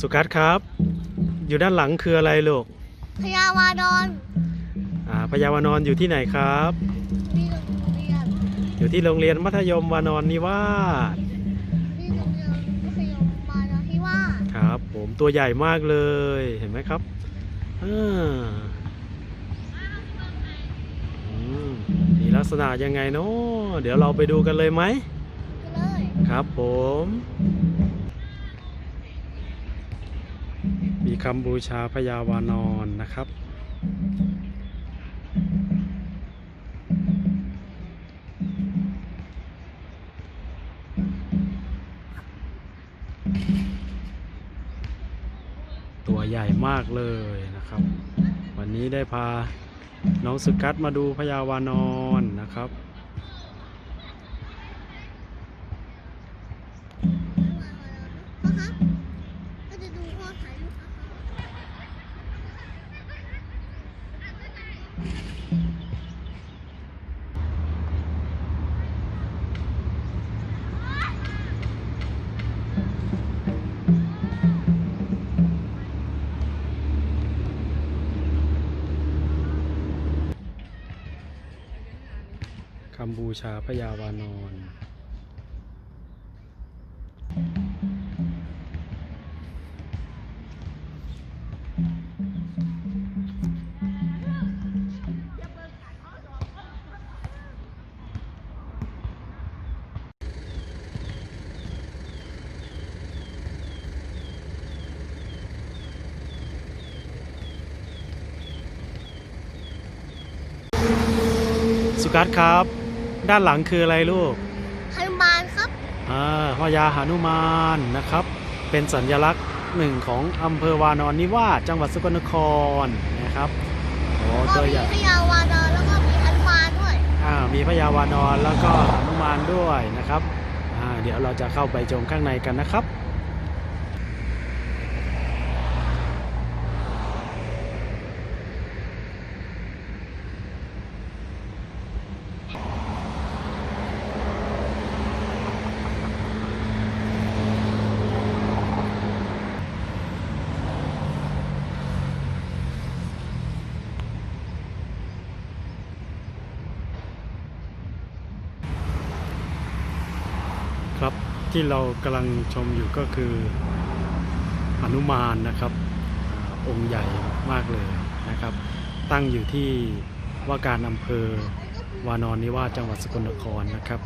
สุกัสครับ อยู่ด้านหลังคืออะไรลูกพญาวานอนอ่าพยาวานอนอยู่ที่ไหนครับ ที่โรงเรียนอยู่ที่โรงเรียนมัธยมวานอนนิวาสที่โรงเรียนมัธยมวานอนที่ว่าครับ ผมตัวใหญ่มากเลยเห็นไหมครับอ่าอืมมีลักษณะยังไงเนาะเดี๋ยวเราไปดูกันเลยไหมไปเลย ครับผม มีคำบูชาพยาวานอนนะครับ ตัวใหญ่มากเลยนะครับ วันนี้ได้พาน้องสุกัดมาดูพยาวานอนนะครับ คำบูชาพยาวานอนสุกัสครับ ด้านหลังคืออะไรลูกฮนุมานครับอ่าพญาหานุมานนะครับ เป็นสัญลักษณ์หนึ่งของอำเภอวานอนนิวาสจังหวัดสกลนครนะครับโอ้ก็ตัวมีใหญ่พญาวานอนแล้วก็มีฮนุมานด้วยอ่ามีพญาวานอนแล้วก็หานุมานด้วยนะครับอ่าเดี๋ยวเราจะเข้าไปชมข้างในกันนะครับ ครับที่เรากำลังชมอยู่ก็คือหนุมานนะครับองค์ใหญ่มากเลยนะครับ ตั้งอยู่ที่ว่าการอำเภอวานอนนิวาจังหวัดสกลนครนะครับ